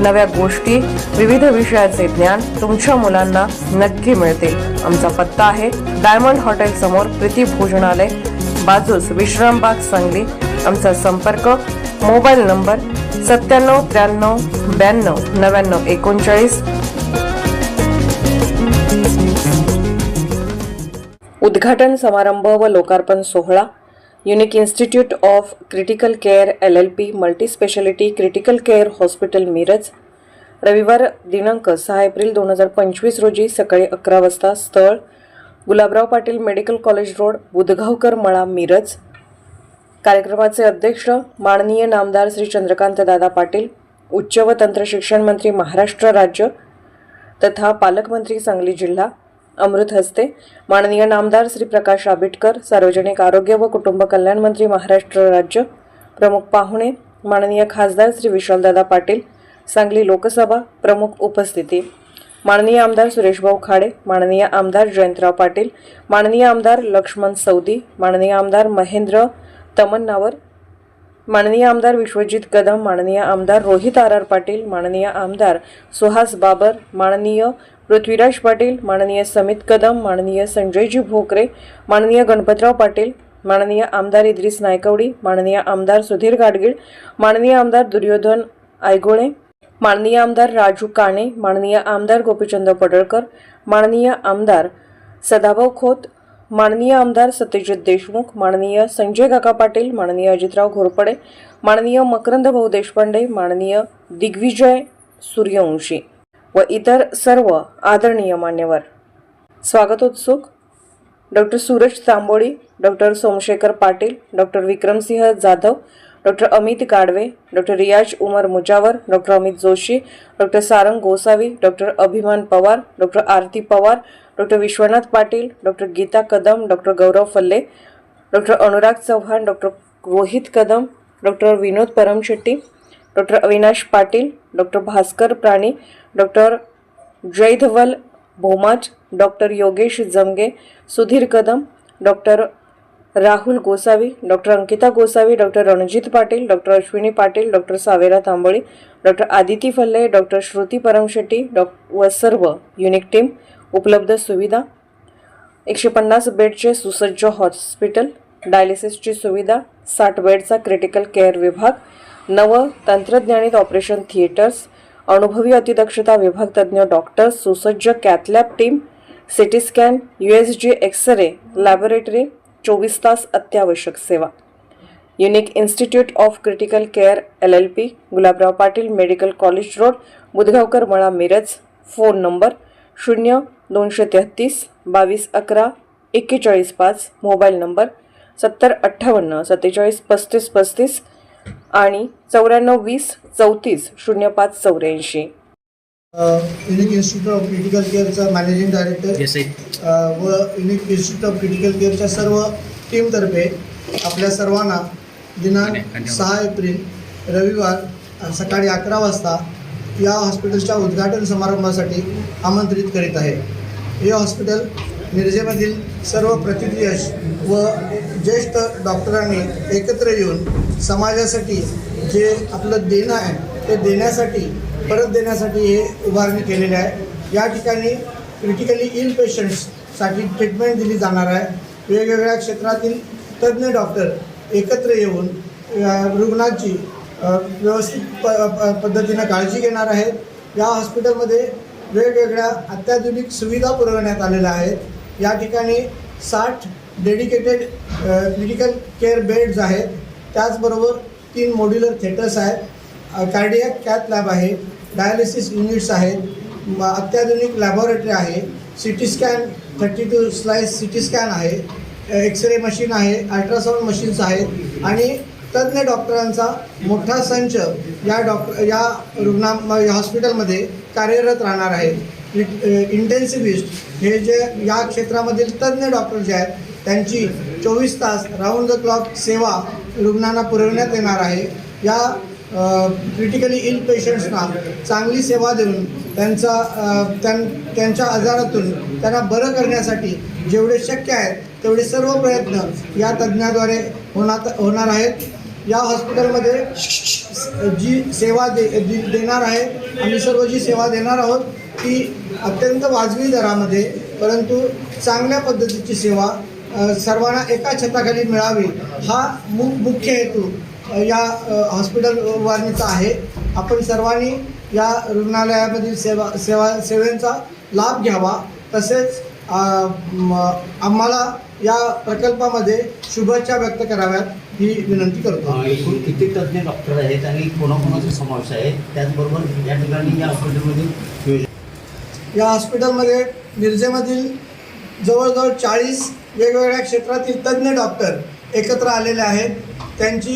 नव्या गोष्टी विविध विषयाचे ज्ञान तुमच्या मुलांना नक्की मिळतील आमचा पत्ता आहे डायमंड हॉटेल समोर प्रीती भोजनालय बाजूस विश्रामबाग सांगली. आमचा संपर्क मोबाईल नंबर सत्त्याण्णव त्र्याण्णव ब्याण्णव नव्याण्णव एकोणचाळीस. उद्घाटन समारंभ व लोकार्पण सोहळा unique institute of critical care L L P multispeciality critical care hospital Miraj रविवार दिनांक सहा एप्रिल दोन हजार पंचवीस रोजी सकाळी अकरा वाजता स्थळ Gulabrao Patil medical college road Budhgaonkar मळा मिरज कार्यक्रमाचे अध्यक्ष माननीय नामदार श्री चंद्रकांत दादा पाटील उच्च व तंत्र शिक्षण मंत्री महाराष्ट्र राज्य तथा पालकमंत्री सांगली जिल्हा. अमृत हस्ते. माननीय नामदार श्री प्रकाश आंबेडकर सार्वजनिक आरोग्य व कुटुंब कल्याण मंत्री महाराष्ट्र राज्य. प्रमुख पाहुणे माननीय खासदार श्री विशालदादा पाटील सांगली लोकसभा प्रमुख उपस्थिती. माननीय आमदार सुरेशभाऊ खाडे माननीय आमदार जयंतराव पाटील माननीय आमदार लक्ष्मण सौदी माननीय आमदार महेंद्र तमन्नावर माननीय आमदार विश्वजित कदम माननीय आमदार रोहित आर आर पाटील माननीय आमदार सुहास बाबर माननीय पृथ्वीराज पाटील माननीय समित कदम माननीय संजयजी भोकरे माननीय गणपतराव पाटील माननीय आमदार इद्रिस नायकवडी माननीय आमदार सुधीर गाडगीळ माननीय आमदार दुर्योधन आयगोळे माननीय आमदार राजू काणे माननीय आमदार गोपीचंद पडळकर माननीय आमदार सदाभाऊ खोत माननीय आमदार सत्यजित देशमुख माननीय संजय काका पाटील माननीय अजितराव घोरपडे माननीय मकरंद भाऊ देशपांडे माननीय दिग्विजय सूर्यवंशी. व इतर सर्व आदरणीय मान्यवर. स्वागतोत्सुक. Doctor Suraj Tamboli doctor Somshekhar Patil doctor Vikramsinh Jadhav doctor Amit Gadve doctor Riyaz Umar Mujawar doctor Amit Joshi doctor Sarang Gosavi doctor Abhiman Pawar doctor Aarti Pawar doctor Vishwanath Patil doctor Geeta Kadam doctor Gaurav Phalle doctor Anurag Chavan doctor Rohit Kadam doctor Vinod Paramshetti doctor Avinash Patil doctor Bhaskar Prani doctor Jaydhaval Bhomach doctor Yogesh Jamge Sudhir Kadam doctor Rahul Gosavi doctor Ankita Gosavi doctor Ranjit Patil doctor Ashwini Patil doctor Savera Tamboli doctor Aditi Phalle doctor Shruti Paramshetti डॉ व सर्व unique team उपलब्ध सुविधा एकशे पन्नास बेडचे सुसज्ज hospital डायलिसिसची सुविधा साठ बेडचा क्रिटिकल केअर विभाग नव तंत्रज्ञानित ऑपरेशन थिएटर्स अनुभवी अतिदक्षता विभाग तज्ज्ञ डॉक्टर्स सुसज्ज cath lab team CT scan U S G X ray laboratory चोवीस तास अत्यावश्यक सेवा. Unique institute of critical care L L P Gulabrao Patil medical college road Budhgaonkar मळा मिरज फोन नंबर शून्य दोनशे तेहतीस बावीस अकरा एक्केचाळीस पाच मोबाईल नंबर सत्तर अठ्ठावन्न सत्तेचाळीस पस्तीस पस्तीस आणि चौऱ्याण्णव वीस चौतीस शून्य पाच चौऱ्याऐंशी. युनिक इन्स्टिट्यूट ऑफ क्रिटिकल केअरचा मॅनेजिंग डायरेक्टर व युनिक इन्स्टिट्यूट ऑफ क्रिटिकल केअरच्या सर्व टीमतर्फे आपल्या सर्वांना दिनांक सहा एप्रिल रविवार सकाळी अकरा वाजता या हॉस्पिटलच्या उद्घाटन समारंभासाठी आमंत्रित करीत आहे. हे हॉस्पिटल मिरजेमधील सर्व प्रतिथयश व ज्येष्ठ डॉक्टरांनी एकत्र येऊन समाजासाठी जे आपलं देणं आहे ते देण्यासाठी परत देण्यासाठी हे उभारणी केलेली आहे. या ठिकाणी क्रिटिकली इल पेशंट्ससाठी ट्रीटमेंट दिली जाणार आहे. वेगवेगळ्या क्षेत्रातील तज्ज्ञ डॉक्टर एकत्र येऊन रुग्णांची रुग्णाची व्यवस्थित प प- पद्धतीनं काळजी घेणार आहेत. या हॉस्पिटलमध्ये वेगवेगळ्या अत्याधुनिक सुविधा पुरवण्यात आलेल्या आहेत. या ठिकाणी साठ डेडिकेटेड क्रिटिकल केअर बेड्स आहेत. त्याचबरोबर तीन मॉड्युलर थिएटर्स आहेत. कार्डियक कॅथ लॅब आहे डायलिसिस युनिट्स आहेत म- अत्याधुनिक लॅबॉरेटरी आहे C T scan thirty two slice C T scan आहे एक्सरे मशीन आहे अल्ट्रासाऊंड मशीन्स आहेत आणि तज्ज्ञ डॉक्टरांचा मोठा संच या डॉक्टर या रुग्णा या हॉस्पिटलमध्ये कार्यरत राहणार आहे. इंटेन्सिव्हिस्ट हे जे या क्षेत्रामधील तज्ज्ञ डॉक्टर जे आहेत त्यांची चोवीस तास राऊंड द क्लॉक सेवा रुग्णांना पुरवण्यात येणार आहे. या क्रिटिकली इल पेशंट्सना चांगली सेवा देऊन त्यांचा त्यां त्यांच्या आजारातून त्यांना बरं करण्यासाठी जेवढे शक्य आहेत तेवढे सर्व प्रयत्न या तज्ज्ञाद्वारे होणार होणार आहेत. या हॉस्पिटलमध्ये जी सेवा दे देणार आहे आम्ही सर्व जी सेवा देणार आहोत ती अत्यंत वाजवी दरामध्ये परंतु चांगल्या पद्धतीची सेवा सर्वांना एका छताखाली मिळावी हा मु मुख्य हेतू या हॉस्पिटल उभारणीचा आहे. आपण सर्वांनी या रुग्णालयामधील सेवा सेवा सेवेचा लाभ घ्यावा. तसेच आम्हाला या प्रकल्पामध्ये शुभेच्छा व्यक्त कराव्यात ही विनंती करतो. एकूण किती तज्ज्ञ डॉक्टर आहेत आणि कोणाकोणाचा समावेश आहे? त्याचबरोबर या ठिकाणी या हॉस्पिटलमध्ये या हॉस्पिटलमध्ये मिरजेमधील जवळजवळ चाळीस वेगवेगळ्या क्षेत्रातील तज्ज्ञ डॉक्टर एकत्र आलेले आहेत. त्यांची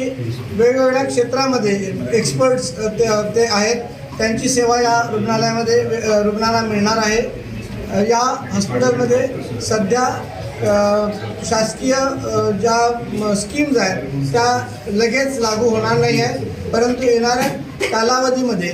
वेगवेगळ्या क्षेत्रामध्ये एक्सपर्ट्स ते ते आहेत. त्यांची सेवा या रुग्णालयामध्ये रुग्णाला मिळणार आहे. या हॉस्पिटलमध्ये सध्या शासकीय ज्या स्कीम्स आहेत त्या लगेच लागू होणार नाही आहे परंतु येणाऱ्या कालावधीमध्ये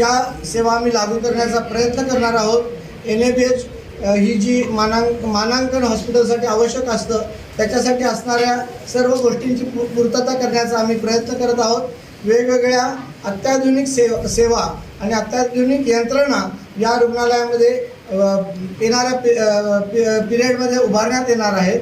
या सेवा आम्ही लागू करण्याचा प्रयत्न करणार आहोत. एन ए बी एच ही जी मानांक मानांकन हॉस्पिटलसाठी आवश्यक असतं त्याच्यासाठी असणाऱ्या सर्व गोष्टींची पू पूर्तता करण्याचा आम्ही प्रयत्न करत आहोत. वेगवेगळ्या अत्याधुनिक सेव सेवा आणि अत्याधुनिक यंत्रणा या रुग्णालयामध्ये येणाऱ्या पि पि पिरियडमध्ये उभारण्यात येणार आहेत.